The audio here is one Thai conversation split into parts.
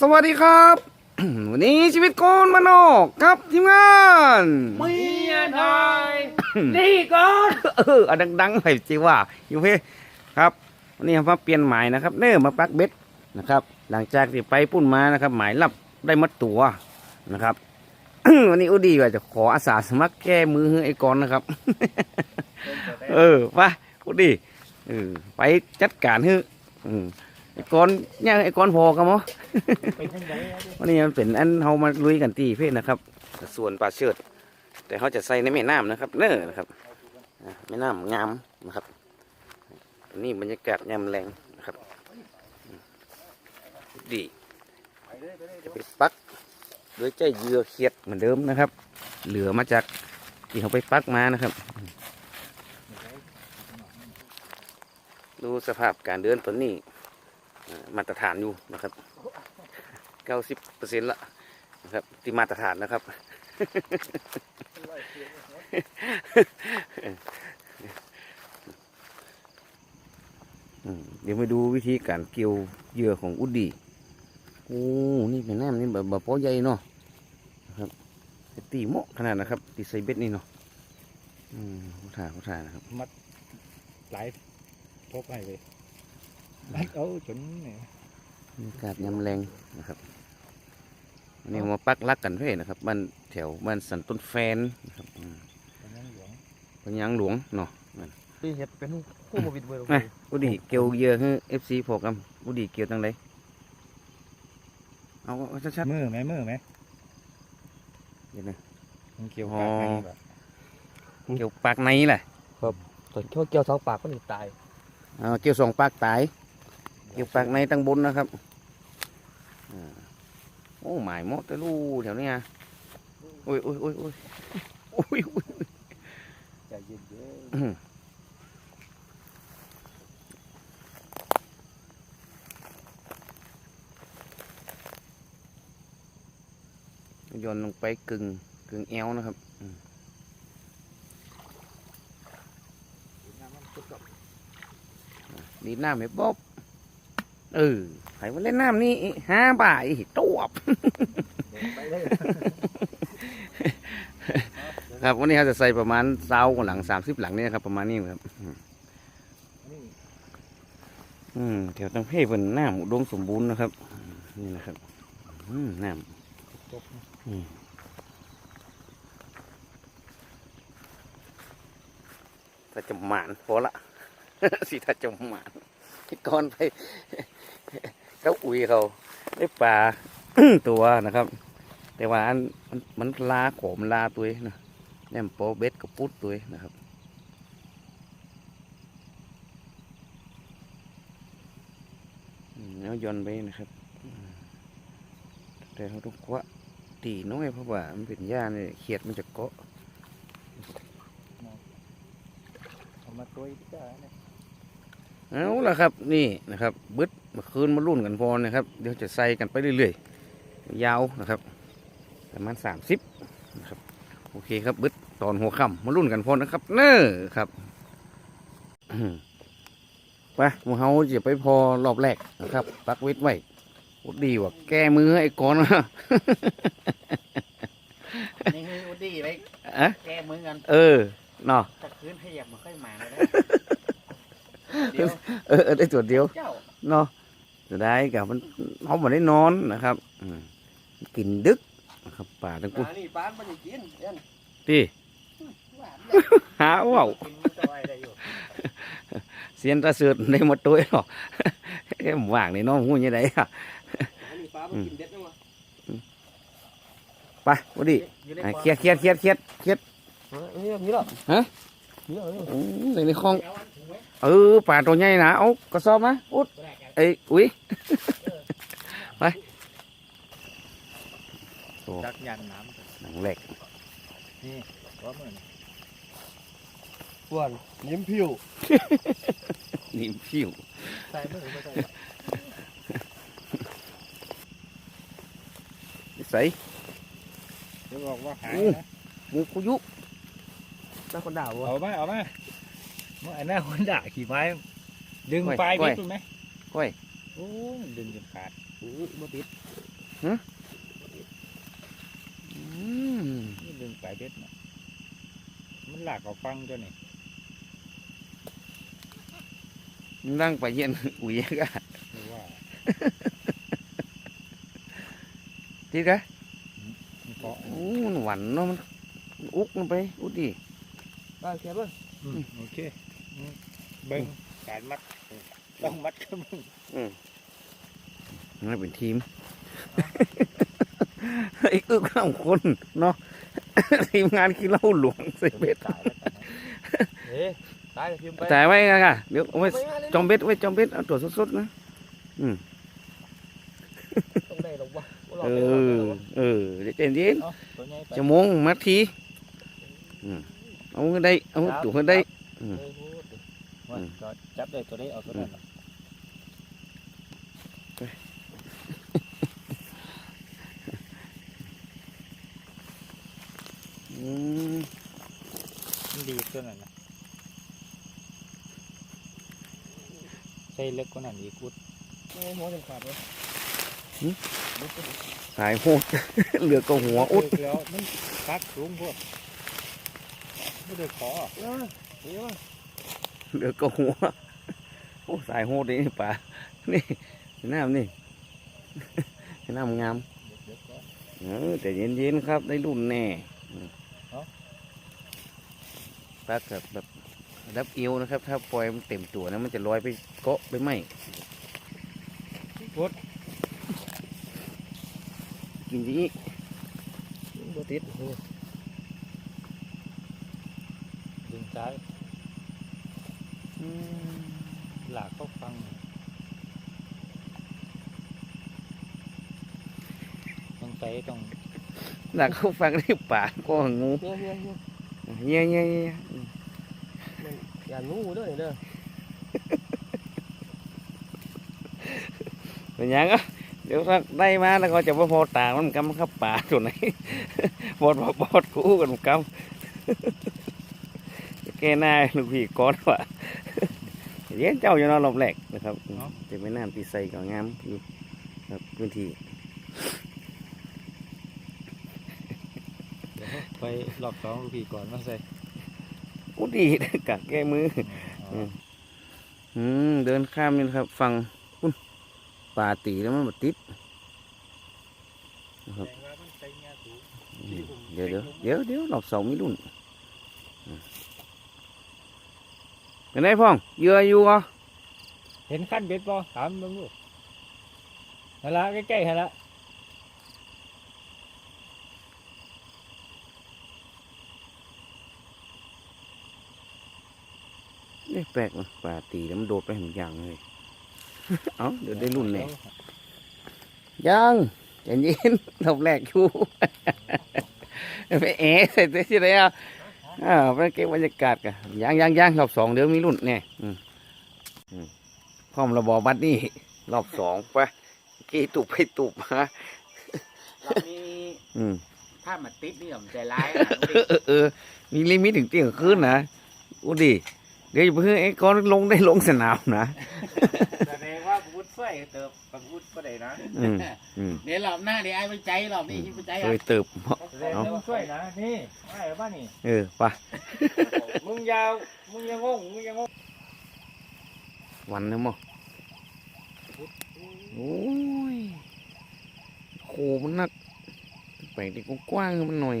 สวัสดีครับ วันนี้ชีวิตโกนมานอกครับทีมงานเมียไทยนี่ก่อนเออเอาดังๆหน่อยจิว่าอยู่เพ่ครับ วันนี้มาเปลี่ยนหมายนะครับเนิ่มาปักเบ็ดนะครับ หลังจากที่ไปปุ้นมานะครับ หมายรับได้มัดตัวนะครับวันนี้อุดีว่าจะขออาสาสมัครแก้มือให้ไอ้กอนนะครับ เออไปอุดีเออไปจัดการให้อืม ไอ้กอนเนี่ยงไอ้กอนพอกันมั้งไปทางไหนอวันนี้มันเป็นอันเฮามาลุยกันตีเพศนะครับ ส่วนปลาเชิด แต่เขาจะใส่ในแม่น้ำนะครับ เน้อนะครับแม่น้ำงามนะครับ นี่บรรยากาศยามแรงนะครับ ดีจะไปปักด้วยใจเหยื่อเขียดเหมือนเดิมนะครับ เหลือมาจากที่เขาไปปักมานะครับ ดูสภาพการเดินตัวนี้อ่ มาตรฐานอยู่นะครับเก้าสิบเปอร์เซ็นต์ละนะครับที่มาตรฐานนะครับอืมเดี๋ยวมาดูวิธีการเกี่ยวเหยื่อของอุดดีโอ้ นี่เป็นน้ำนี่แบบแบบพอใหญ่เนาะนะครับตีเหมาะขนาดนะครับตีใส่เบ็ดนี่เนาะอืมเขาถ่ายเขาถ่ายนะครับหลายพบให้เลย มัดเอาจนเนี่ยบรรยากาศยามแรงนะครับวันนี้มาปักลักกันเพื่อนะครับบ้านแถวบ้านสันต้นแฟนนะครับอืมกำลังหลวงพญางหลวงเนาะนั่นที่เห็ดเป็นคู่โควิดเว้ยมาอุดีเกี่ยวเหยื่อให้เอฟซีพอกันอุดีเกี่ยวตั้งใดเอาเอาชัดมือไหมมือไหมๆเดี๋ยวนะมันเกี่ยวอ๋กัอบมันแบบเกี่ยวปากในแหละส่วนเกี่ยวเกี่ยวสองปากก็หนีตายเอาเกี่ยวสองปากตาย เกี่ปากในตั้งบนนะครับโอ้หมายมดแต่ลูแถวเนี้ยโอ้ยโอ้ยโอ้ยโอ้ยโอ้ยโอ้ยใจเย็นอืมโยนลงไปกึ่งกึ่งเอวนะครับนี่น้ำให้บ๊อบ เออใครมาเล่นน้ำนี่ห้าบ่ายตัวบไปเลยครับวันนี้เราจะใส่ประมาณเสาหลังสามสิบหลังเนี่ยครับ ประมาณนี้ครับอืมนี่อืมแถวตังเพเป็นน้ำอุดมสมบูรณ์นะครับอืมนี่นะครับอืมน้ตกำอืมถ้าจะหมานพอละ สิถ้าจะหมาน ก่อนไปเขาอุ้ยเขาได้ปลาตัวนะครับ แต่ว่าอันมันมันลาโขมลาตัวเองนะแนมโปเบ็ดกับปุ๊ดตัวเองนะครับแล้วย้อนไปนะครับแต่เขาต้องคว้าตีน้อยเพราะว่ามันเป็นหญ้าเนี่ยเขียดมันจะเกาะเอามาตัวอีกจ้าเนี่ย เอาละครับนี่นะครับบึดเมื่อคืนมารุ่นกันพอนะครับ เดี๋ยวจะใส่กันไปเรื่อยๆ ยาวนะครับ ประมาณสามสิบนะครับโอเคครับบึดตอนหัวค่ำมารุ่นกันพอนะครับ เน้อครับอืมไปหมูเฮาจะไปพอรอบแรกนะครับปักเวทไว้โอ้ดีว่าแก้มือให้ไอ้ก้อนนะนี่คืออุดีไปอะแก้มือกัน เออเนาะถ้าคืนขยับมันค่อยมาเลยนะ เดี๋ยวเออเออได้ตัวเดียวเจ้าเนาะจะได้กับมันเขาไม่ได้นอนนะครับอืมกินดึกนะครับป่าทั้งปปุ้ลานี่ปานมันจะกินเอ็นที่หวานเลยหาว่าวกินมันสบายได้อยู่เสียนตาเสือในมาตัวหรอกเอ็มว่างในน้องหูยังไงอะอันนี้ปลามันกินเด็ดนะวะไปวันดีอยู่ในอะคเครียดเครียดเครียดเครียดเครียดเฮ้ยนี่หรอฮะ นี่หรอโอ้ยใส่ในคลองเอาอันถุงไว้ เออป่าตัวใหญ่นะเอากระสอบนะอุดไม่ได้แกเอ้ยอุ้ยไปโอ้จักยันน้หนังเหล็กำนี่ว่าเหมือนส่วนยิ้มผิวนิ่มผิวใส่มือไม่ใส่ใส่เดี๋ยวบอกว่าหายอู้นะหมูกุยุแล้วคนด่าวะเอาไหมเอาไหมเมื่อไอ้หน้าคนด่าขี่ไม้ดึงก้อยปลายก้บิอยดถูกไหมก้อยโอ้ยดึงจนขาดอู้มาปิดอืมนี่ดึงปลายเบ็ดนะมันหลากเอาฟังตัวนี่นั่งไปเย็นอุ่ยก็หรือว่าทีกะมันเกาะโอ้มันหวานเนาะมันมันอุกมันไปอุดดิบ้านแค่เบิ้งอืมโอเคอืม เบิ้งการมัดต้องมัดก็มึงมันเป็นทีมไอ้อึกข้ามคนเนาะทีมงานขี้เหล้าหลวงใส่เบ็ดตายแล้วกันนะเอ๊ะตายกับพิมพ์ไปจ่ายไว้กันค่ะเดี๋ยวเอาไว้ไม่มาเลยจอมเบ็ดไว้จอมเบ็ดเอาตัวสดๆนะต้องได้หรอกวะบ่รเอดไปรดอไปรดเออเดี๋ยวเจนเย็นเอาตัวใหญ่ไปจะมงมาทีอืมเอาเงินได้เอาตัวเงินได้เออโหด ว่าก็จับได้ตัวได้เอาตัวนั้นน่ะอืมมันดีตัวนั้นนะใส่เล็กกว่านั้นอีกกุดโอ้หัวจังขาดเลยสายโหดเหลือก็หัวอุดเแล้วมันพักสูงพวกไม่ได้ขอเออเดี๋ยว เหลือก็หัว โอ้สายโหดนี่ป่านี่น้ำนี่น้ำงามเดี๋ยวก่อนเออแต่เย็นๆครับ ได้รุ่นแน่อืมเอ้าปลากับแบบรับเอวนะครับ ถ้าปล่อยมันเต็มตัวนะมันจะลอยไปเกาะไปไหมกินดีบ่ติดโอ้ดึงซ้ายหลากเข้าฟังต้องใส่ต้อง หลักเขาฟังที่ป่าก็งูเฮียเฮียเฮียเงี้ยเงี้ยเงี้ยอย่างูด้อนี่เด้อเป็นยังอะเดี๋ยวถ้าได้มาแล้วก็จะว่าพอตามันกำครับป่าตัวไหนบอดบอดบอดคู่กันกำแกหน้าลูกพี่ก้อนว่ะเย็นเจ้าอยู่นอนรอบแรกนะครับจะไม่น้ำตีใส่ก็งามอยู่ครับพื้นที่ เดี๋ยว ไปรอบสองลูกพี่ก่อนมาใส่อู้ดีกักแก้มือ อืมอืมเดินข้ามนี่นะครับ ฟังพุ่นป่าตีแล้วมันมาติดแสดงว่ามันใส่เงี้ยสูงอืมเดี๋ยวเดี๋ยวเดี๋ยวเดี๋ยวรอบสองมีรุ่นอืมเป็นไงพ่องเหยื่ออยู่เหรอเห็นขั้นเบ็ดป่ะถามมึงลูกนั่นละใกล้ๆฮะละ เอ๊ะแปลกว่ะป่าตีแล้วมันโดดไปเหมือนอย่างเลย เอ้าเดี๋ยวได้รุ่นแน่ยังใจเย็นรอบแรกอยู่ไปเอ๋ใส่เสื้อที่ไหนอะอ่าวไปเก็บบรรยากาศกันยังยังยังรอบสองเดี๋ยวมีรุ่นแน่อืมอืมพร้อมระบอบัดนี่รอบสองไปกี่ตุบไปตุบมารอบนี้อืมถ้ามันติดนี่ผมใจร้ายนะเออเออเออมีลิมิตถึงเที่ยงคืนนะอู้ดิเดี๋ยวอย่าเพิ่งไอ้ก้อนลงได้ลงสนามนะแสดงว่าพุทธช่วยเติบกับพุทธก็ได้นะอืมอืมเดี๋ยวรอบหน้าเดี๋ยวไอ้ไปใจรอบนี้ไปใจเคอะยเติบแสดงว่าช่วยนะนี่ไอ้บ้านนี่เออไปมึงยาวมึงยังงงมึงยังงงวันแล้วมั้งโอ้ยโคมันนักไปที่กว้างๆมันหน่อย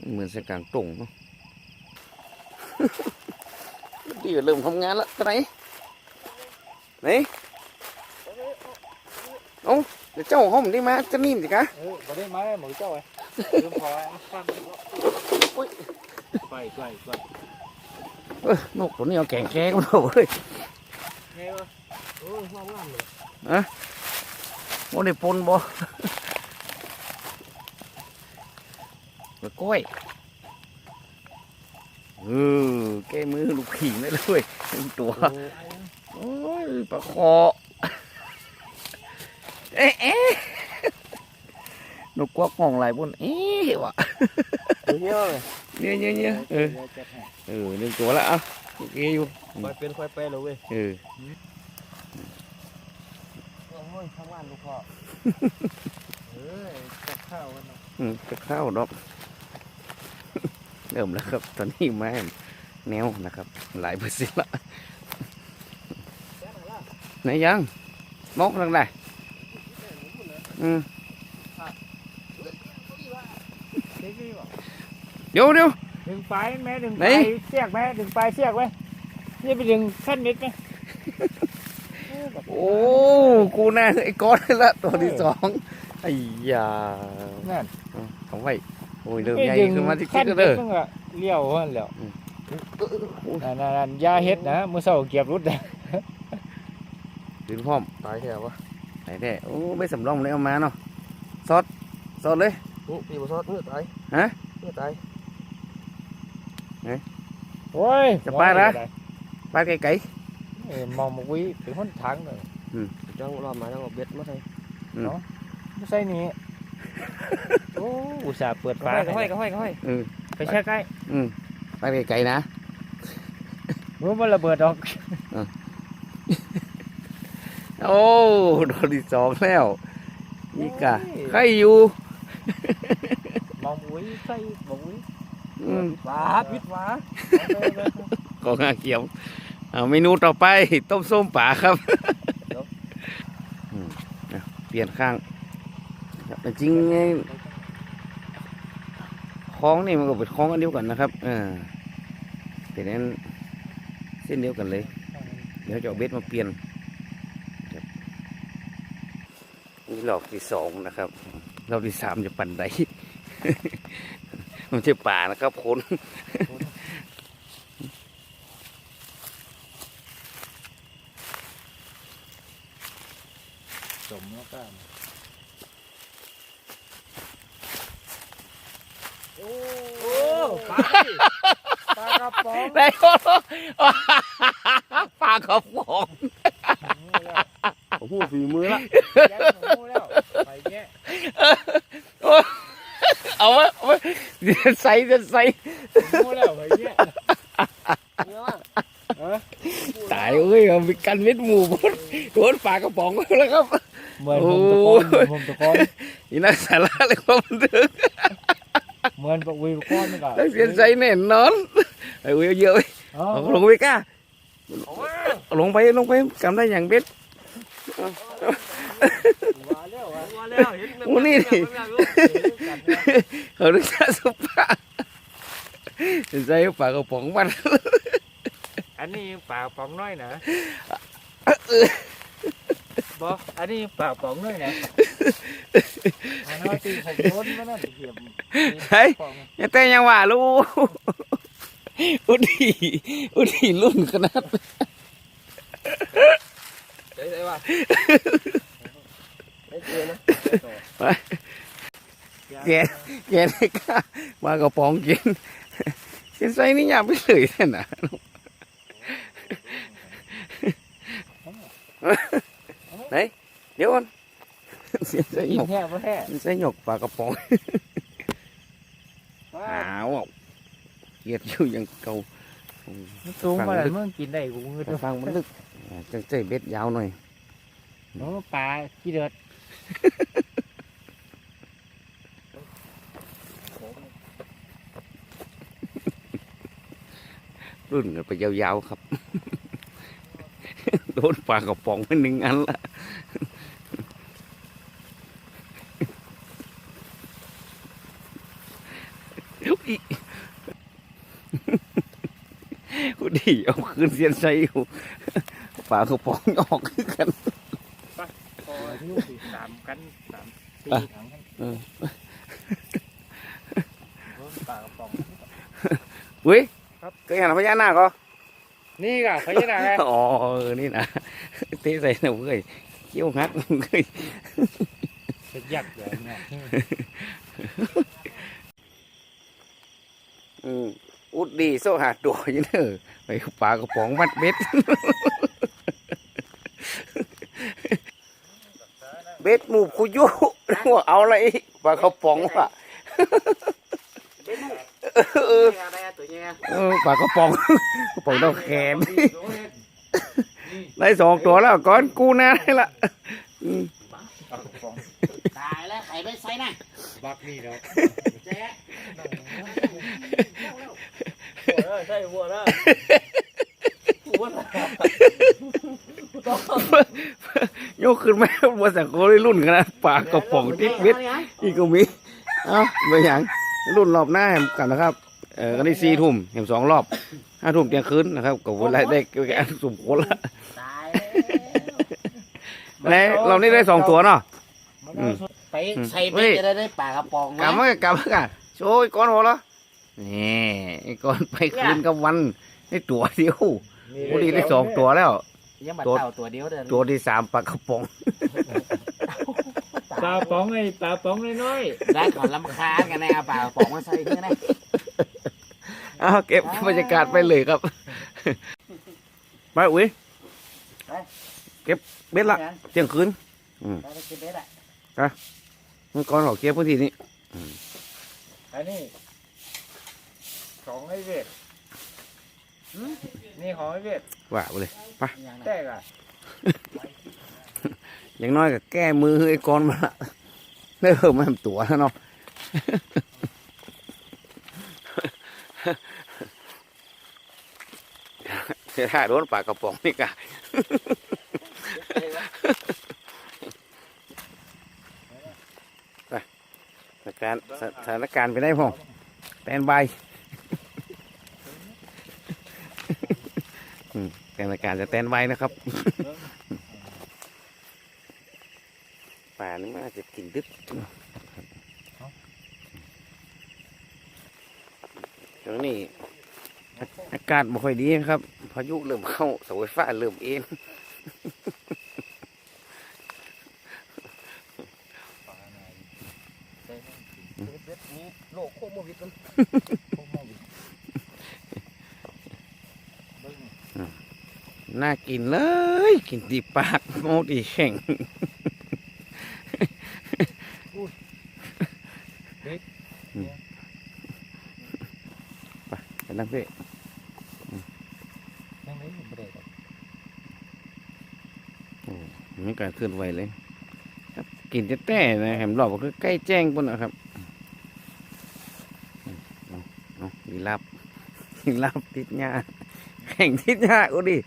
มันเหมือนสกลางตรงเนาะเดี๋ยวเริ่มทำงานแล้วไหนไหนเอ้าเดี๋ยวเจ้าห้องได้มาจะนิ่มสิคะเออบ่ได้มาหมูเจ้าไอ้ลืมพอไอ้ฟังอุ้ยใกล้ใกล้ใกล้เออนกตัวนี้เอาแก่งแก้กันมาเลยไงวะโอ้ยห้องงามเลยโมได้ปนบ่กล้วย เออแก้มือลูกผีได้เลยทั้งตัวโอ้ยปลาคอเอ๊ะเอ๊ะนกกวักห้องไหลายบนเอ๊ะวะเฮียเลยเนี่ยเนี่ยเนี่ยเออเออหนึ่งตัวแล้วอะโอเคอยู่คอยเป็นคอยไปเลยเว้ยเออห้องงอ้ยข้างบ้านลูกพ่อเอ้ยกับข้าวกันเนาะอืมจะเข้าดอกเริ่มแล้วครับ ตอนนี้มาแนวนะครับ หลายเปอร์เซ็นต์ละไหนยังมกทางใดอืมเจ๊กี้บอกเดี๋ยวเดี๋ยวดึงปลายแม่ดึงไหนปลายเสียกแม่ดึงปลายเสียกไว้นี่ไปดึงขั้นเม็ดไหมโอ้แบบโอ้กูน่าไอ้ก้อนละตัวที่สองไอ้ยานั่นเอาไว้ โอ้ยเริ่มไปใหญ่ดึงขึ้นมาที่คิขั้ดนแล้วเม็เด้ดอนึงอะเลี้ยวหันแล้วอืมนั่นนั่นนั่นอยาเฮ็ดนะมือเสาเก็บรุดนะถึงพร้อมตายแถววะไหนแท้โอ้ไม่สำรองเลยเอามาเนาะซอสซอสเลยนี่ปีบซอสเนื้อตายฮะเนื้อตายโอ้ยจะไปนะปลาไก่ไก่เออมองมาวิเป็นคนทางเลยจังรอบมาจังเอาเบ็ดมาให้ไม่ใช่นี่ โอ้อุตส่าห์เปิดก็ฝาห้อยก็ห้อยก็ห้อยก็ห้อยอืมไปแช่ใกล้อืมปลาไก่ไก่นะรู้มันระเบิดดอกโอ้โดนที่สองแล้วนี่กะใครอยู่มองวิใส่มองวิอืมฝาปิดฝาของอาเขียวเอาเมนูต่อไปต้มส้มป่าครับอืมเอาเปลี่ยนข้างครับแต่จริงไง คล้องนี่มันก็เป็นคล้องอันเดียวกันนะครับเออแต่นั้นเส้นเดียวกันเลย เดี๋ยวจะเอาเบ็ดมาเปลี่ยนนี่หลอกที่สองนะครับรอบที่สามจะปั่นไดมันใช่ป่านะครับคน สมแล้วก็ โอ้ ปลาปลากระป๋อง ได้โปลากระป๋อง โอ้โหฝีมือละ แย่หนูแล้วไปแย่ เอาไว้เอาไว้เดี๋ยว ใส่เดี๋ยวใส่หนูแล้วไปแย่เนื้อเออตายเอ้ยเอาไปกันเม็ดหมูบดโดนปลากระป๋องแล้วครับเหมือนผมตะโกนเหมือนผมตะโกนนี่น่าสาระเลยความบันเทิงเหมือนปะวิวก้อนนี่ก็นักเสียนใส่แน่นอนไอ้เว้ยเอาเยอะเว้ยเอาเอาลงไปก้าเอาลงไปลงไปกำได้อย่างเบ็ดมาแล้ วมาแล้วเห็นโอ้นี่นี่เขาดึกจะสุปลาใส่ปลากระป๋องมัน อันนี้ปลากระป๋องน้อยนะบออันนี้ปลากระป๋องน้อยนะอันนั้นตีผมโดนมันนั่นเหี่ยมเฮ้ยอย่าแต่ยังว่าลูกอุดีอุดีรุ่นขนาด ได้ได้ป่ะได้เจอนะแกแกได้กล้าปลากระป๋องกินกินใส่นี่ยาไปเลยแน่นะไหนเดี๋ยวก่อนเสียใจหยิยงกแท้บ่แท้ใส่หยกปลากระป๋องหาวอะเกลียดอยู่อยังเก่ามันสูงมาแล้วมึงกินได้กูเงินไปฟังมันลึกอ่า จังใจเบ็ดยาวหน่อยโอ้ปลาขี้เดือดรุ่นกันไปยาวๆครับ โดนปลากระป๋องไปหนึ่งอันละอุ๊ยกูดีเอาคืนเสียนใจอยู่ ปลากระป๋องออกคือกัน พอที่สิสามกันสามสี่ถังกันเออ โอ้ปลากระป๋องเว้ยครับ เคยเห็นพญานาคก็นี่ก็เขาจะได้ไงอ๋อเออนี่นะเตะใส่หนูเคยเขี้ยวหักเคยเป็นยักษ์อย่างเงี้ยอืมอุดดีโซหาตัวอยังเนอไปปลากระป๋องมัดเบ็ด เบ็ดหมูคุยุว่าเอาอะไรอีกปลากระป๋องว่ะเออได้ตัวเนี้ยเออปลากระป๋องกระป๋องดอกแขนได้สองตัวแล้วก้อนกูนะนี่ละอืมปลากระป๋องตายแล้วไข่ไปใส่นะบักนี่เนาะเจ๊เออใช่บัวแล้วบัวแล้วโยกขึ้นมาบนสังโคได้รุ่นขนาดปากกระป๋องติ๊กเม็ดอีกก็มีเอ้าไปอย่างรุ่นรอบหน้าแหมกันนะครับเออกันนี้สี่ทุ่มเห็นสองรอบห้าทุ่มเที่ยงคืนนะครับกับเวลาได้ก็สมควรละตายแล้วเรานี่ได้สองตัวเนาะอืมไปใส่ไปจะได้ได้ปลากระป๋องกลับมากลับมากันโชว์ไอ้ก้อนหัวเหรอนี่ไอ้ก้อนไปคืนกับวันได้ตัวเดียวพอดีได้สองตัวแล้ว ยังบัดตัวเต่าตัวเดียวเดินตัวที่สามปลากระป๋องปลาป๋องไอ้ปลาป๋องน้อยได้ก่อนลำคาญกันแน่เอาปลากระป๋องมาใส่ขึ้นนะเอาเก็บบรรยากาศไปเลยครับไปอุ้ยเก็บเบ็ดละเที่ยงคืนได้ไปกินเบ็ดอะมันก้อนขอเก็บพื้นที่นี้ๆอันนี้ของไอ้เวท นี่ของไอ้เวทว่าไปเลยอย่างนั้นแตกอะอย่างน้อยก็แก้มือไอ้ก้อนมาละได้เพิ่มมาทำตัวแล้วเนาะเสียท่าโดนปากกระป๋องนี่กะสถานการณ์สสถานการณ์ไปได้พ่องแตนบายอืมสถาการณ์จะแตนบายนะครับ ป่านี่มันอาจจะกินดึกช่วงนี้อากาศไม่ค่อยดีครับ พายุเริ่มเข้าเสาไฟฟ้าเริ่มเอ็นโลกโคโมวิดมัน น่ากินเลย กินดีปากโมดีแข็งไปไปนั่งเพ่ยังไม่เบรกมีการเคลื่อนไหวเลยครับกินจะแต่นะแหมรอบก็คือใกล้แจ้งปุ่นนะครับเอาเอามีลาบมีลาบติดหญ้าแข่งติดหญ้ากูดิ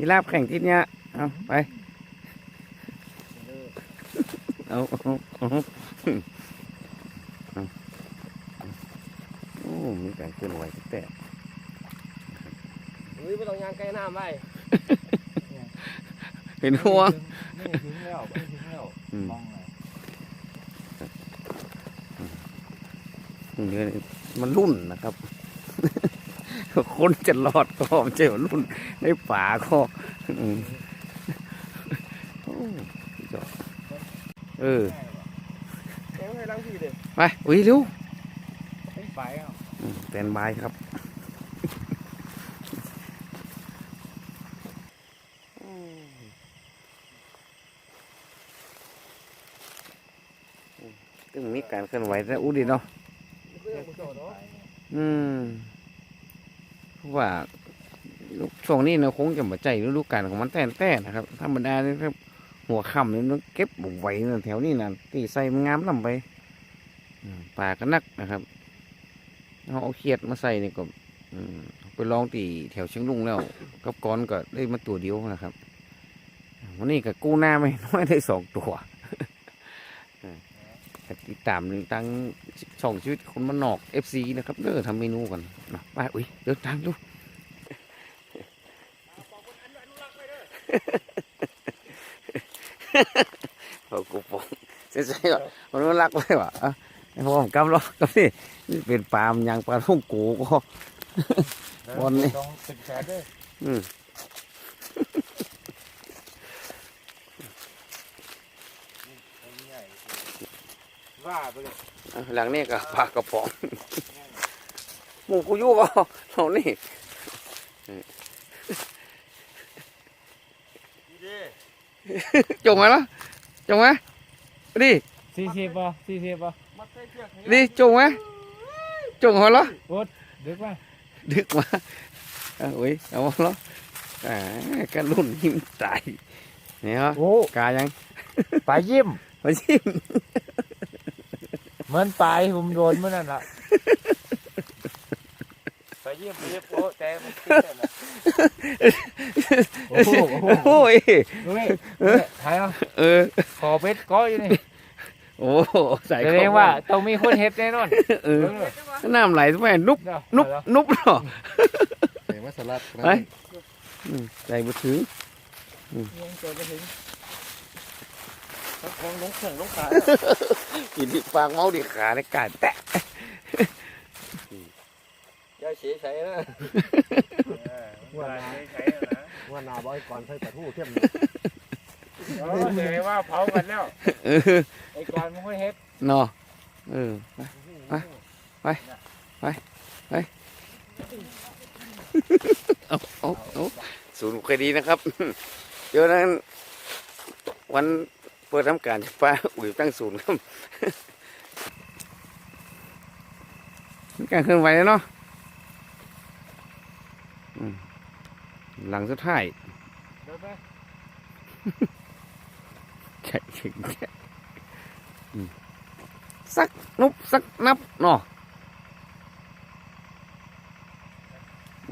มีลาบแข่งติดหญ้าเอาไปเอาเอาเอาเอาโอ้มีการเคลื่อนไหวแต่อุ้ยไม่ต้องยางใกล้น้ำไปเห็นห่วงไม่ถึงแล้วไม่ถึงแล้วอืมมองเลยเดี๋ยวนี้มันรุ่นนะครับ คนจะรอดก็ไม่ใช่ว่ารุ่นในป่าก็เออไปอุ้ยเร็วไม่ไปอะอืมแตนบครับตึงมีการเคลื่อนไหวแต่อู้ดีเนาะอืม ว่าช่วงนี้นะคงจะมาใจฤดูกาลของมันแต่แต่นะครับธรรมดาเนี่ครับหัวค่ำนี่มันเก็บบ่ไหวนะแถวนี้นะตีใส่มันงามลำไปป่าก็นักนะครับเอาเอาเขียดมาใส่เนี่ก็อืมไปลองตีแถวเชียงลุงแล้วกับก้อนก็ได้มาตัวเดียวนะครับวันนี้ก็กู้หน้าไม่น้อยได้สองตัวแต่ติดตามหนึ่งตั้ง ช่องชีวิตคนมันนอก FC นะครับเด้อทำเมนูกันนะไปอุ้ยเดินทางดูเอากูปองเสียใจว่ะมันมันรักไว้ว่ะอะไอ้พ่อผมกำลังกำนี่นี่เป็นปลามยางปลาทุ่งกูก็วันนี้ต้องศึกษาด้วยอืมว่าไปเลยอะ หลังนี้ก็ปลากระป๋อง หมูกูอยู่เปล่าเรานี่จงไหมล่ะจงไหมดิสี่สิบป่ะสี่สิบป่ะดิจงไหมจงเหรอดึกป่ะดึกมาอะอุ้ยเอาเหรออ่ากันรุ่นหิมตายเนี่ยฮะโอ้กายังปลายิ้มมาชิม เหมือนปลายผมโดนเมื่อนั่นละปลายิ้มปลายิ้มโอ้แต่มันติดแต่ละโอ้โหโอ้โหโอ้ยดูนี่เนี่ยถ่ายเอาเออคอเป็ดก้อยอยู่นี่โอ้ใส่แสดงว่าต้องมีคนเห็ดแน่นอนเออเออน้ำไหลทำไมนุบเดี๋ยวนุบเอาแล้วนุบเนาะใส่มาสลัดไปอืมใส่บุถือยังเจอไปถึง ของลงเข่งลงขากินดิฟางเมาดิขาในกาดแตะย่าเสียใจนะว่านาว่านาบอยก่อนใส่ตะทู่เข้มเออแสดงว่าเผากันแล้วไอ้ก่อนมันไม่เห็ดเนาะเออไปไปไปไปเอาเอาเอาศูนย์คดีนะครับ เดี๋ยวนั้นวัน เปิดทำการจะป้าอุ๋ยตั้งศูนย์ครับมีการเคลื่อนไหวแล้วเนาะอืมหลังสุดท้ายเดี๋ยวไปใช่ใช่ใช่อืมสักนุบสักนับเนาะ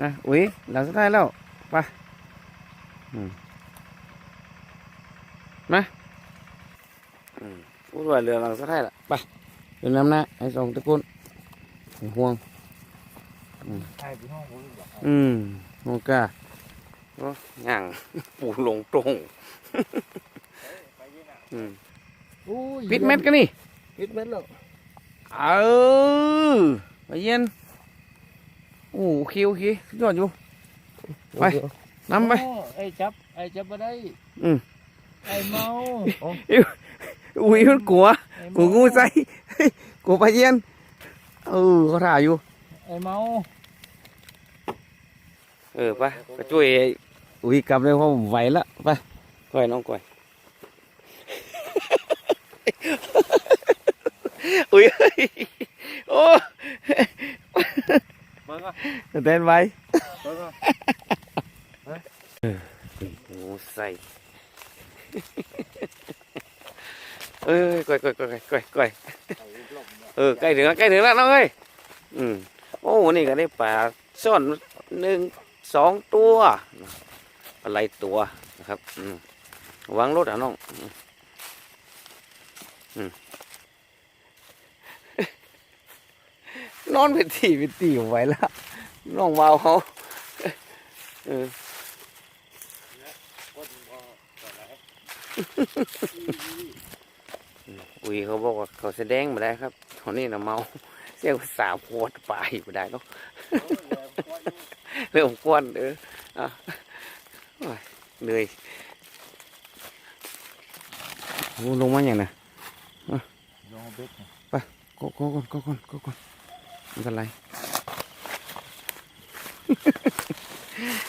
นะอุ้ยหลังสุดท้ายแล้วไปอืมมาอืม พูดว่าเรือหลังสุดท้ายละไปเดินน้ำหน้าไอ้สองตะกุนไอ้ห่วงใช่พี่ห้องผมบอกอืมโอกาโอ้ย่างปูลงตรงไปยี่น่ะอืมอุ้ยปิดเม็ดกันนี่ปิดเม็ดแล้วเออไปเย็นโอ้โอเคโอเคสุดยอดอยู่ไปนำไปโอ้ไอ้จับไอ้จับมาได้อืมไอ้เมา อุ้ยมันกลัวไอ้กลัวงูใส่กลัวไปเย็นเออเขาถ่ายอยู่ไอ้เมาเออไปไปช่วยอุ้ยกลับเลยเพราะผมไหวละไปก้อยน้องก้อยอุ้ยโอ้เบิ่งอะเต้นไว้เบิ่งอะงูใส่ เอ้ยก้อยก้อยก้อยก้อยก้ยเออใกล้ถึงแล้วใกล้ถึงแล้วน้องเอ้ยอืมโอ้นี่ก็ได้ปลาซ่อนหนึ่งสองตัวอะไรตัวนะครับอืมวางรถอะน้องอืมอืมนอนเป็นที่เป็นที่ไว้ละน้องวาวเขาเออ ยเขาบอกว่าเขาแสดงมาได้ครับเขานี่นะเมาเสียงสาวปวดไปไม่ได้เนาะเรื่องกวนเอออะโอ้ยเหนื่อยโอ้ลงมาอย่างน่ะลองเบ็ดน่ะก็ก็ก่อนก็ก่อนก็ก่อนไม่เป็นไร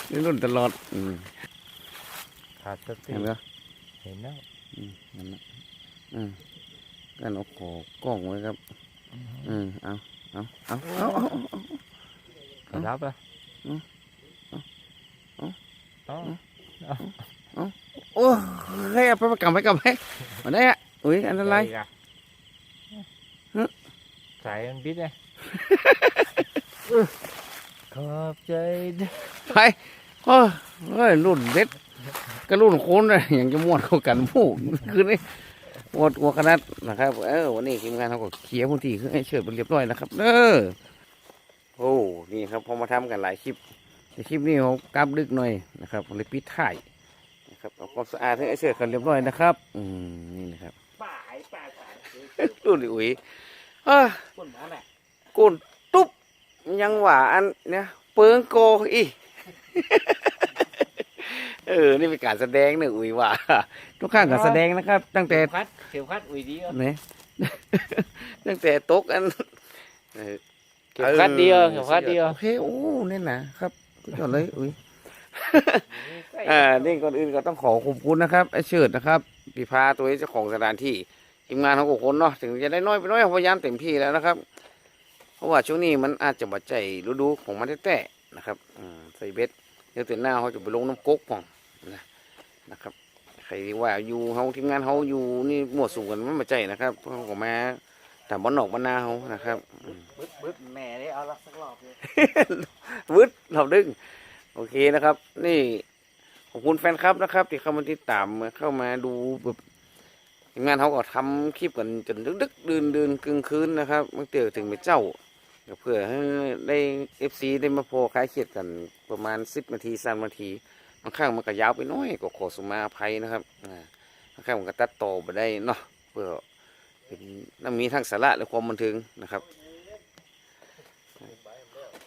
นี่รุ่นตลอดอืมขาดสติเห็นไหมเห็นแล้วอืมนั่นแหละอืม กันเอาขอกล้องไว้ครับ อืมเอาเอาเอาเอาเอาเอารับอะอืมเอ๋อโอ้เฮ้ยเอาไปกลับไปกลับไปมาได้อะอุ้ยอันตรายฮะสายมันบิดไงขอบใจเด้อไปโอ้ยเฮ้ยรุ่นเด็ดก็รุ่นโคนเลยอย่างจะม้วนเข้ากันผู้คืนนี้ป วดหัวขนาดนะครับ เออวันนี้ทีมงานเขาก็เคลียร์พื้นที่คือให้เชิดไปเรียบร้อยนะครับเออโอ้นี่ครับพอมาทำกันหลายคลิปในคลิปนี้เขากลับดึกหน่อยนะครับเลยปิดถ่ายนะครับเอาความสะอาดให้ไอ้เชิดกันเรียบร้อยนะครับ อืมนี่นะครับป่าหายป่าสายรุ่นอุ้ยเอ้อคนบ้าแหละกุนตุ๊บยังหวาอันเนี่ยเปิงโกอี เออ นี่เป็นการแสดงเนี่ยอุ้ยว่า ทุกข้างการแสดงนะครับ ตั้งแต่เข็มขัดเข็มขัดอุ้ยดีอะเนี่ยตั้งแต่ตกอันเออเข็มขัดเดียวเข็มขัดเดียวโอเคโอ้นี่นะครับสุดยอดเลยอุ้ยอ่านี่ก่อนอื่นก็ต้องขอขอบคุณนะครับไอ้เชิดนะครับปีพาตัวเจ้าของสถานที่ทีมงานของคนเนาะถึงจะได้น้อยไปน้อยพยายามเต็มที่แล้วนะครับ เพราะว่าช่วงนี้มันอาจจะบัดใจฤดูของมันแต้ๆนะครับอืมใส่เบ็ดเดี๋ยวตื่นหน้าเขาจะไปลงน้ำก๊กป่อง นะนะครับใครว่าอยู่เฮาทีมงานเฮาอยู่นี่มั่วสุมกันมันไม่ใจนะครับเฮาก็มาตามบ้านนอกบ้านนาเฮานะครับอืมบึ๊ดบึ๊ดแม่ได้เอาละสักรอบเลยวึดเราดึงโอเคนะครับ นี่ขอบคุณแฟนคลับนะครับ ที่เข้ามาติดตามเข้ามาดูแบบทีมงานเขาก็ทำคลิปกันจนดึกๆดื่นดื่นๆกลางคืนนะครับบางเตียวถึงไปเจ้าก็เพื่อให้ได้เอฟซีได้มาโพคลายเครียดกันประมาณสิบนาทีสามนาทีบางครั้งมันก็ยาวไปหน้อยก็ขอสมาภัยนะครับบางครั้งมันก็ตัดต่อไปได้เนาะเพื่อเป็นน้ำมีทั้งสาระและความบันเทิงนะครับ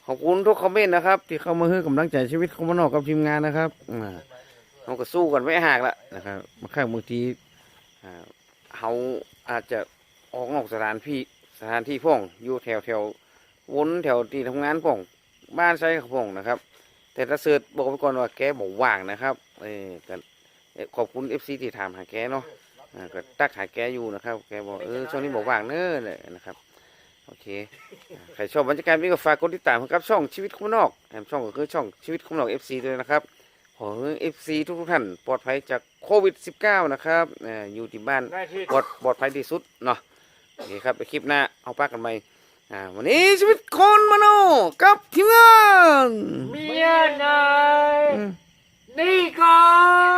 ขอบคุณทุกคอมเมนต์นะครับ ที่เข้ามาให้กำลังใจชีวิตของมนอกกับทีมงานนะครับเราก็สู้กันไม่ห่างละนะครับบางครั้งบางทีเขาอาจจะออกนอกสถานที่สถานที่พ่องอยู่แถวแถววนแถวที่ทำงานพ่องบ้านใช้พ่องนะครับ แต่ถ้าเสิร์ชบอกไปก่อนว่าแกบอกว่างนะครับ เออก็เอ่อขอบคุณเอฟซีที่ถามหาแกเนาะอ่าก็ตักหาแกอยู่นะครับ แกบอกเออช่วงนี้บอกว่างเนอะเลยนะครับ โอเคใครชอบบรรยากาศนี้ก็ฝากกดติดตามครับช่องชีวิตคมนอกแอมช่องก็คือช่องชีวิตคมนอก FC ด้วยนะครับขอให้ FC ทุกๆท่านปลอดภัยจากโควิด -19 นะครับเอ่ออยู่ที่บ้าน ได้ที่ ปลอดปลอดภัยที่สุดเนาะโอเคครับไปคลิปหน้าเอาปากกันไป อ่าวันนี้ชีวิตคนมโนกับทีมงานเมียนายอืมนี่ก่อ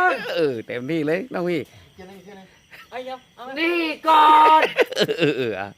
นเออเต็มที่เลยน้องพี่เจนี่เจนี่ไอ้ยับนี่ก่อนเออเออเอออะ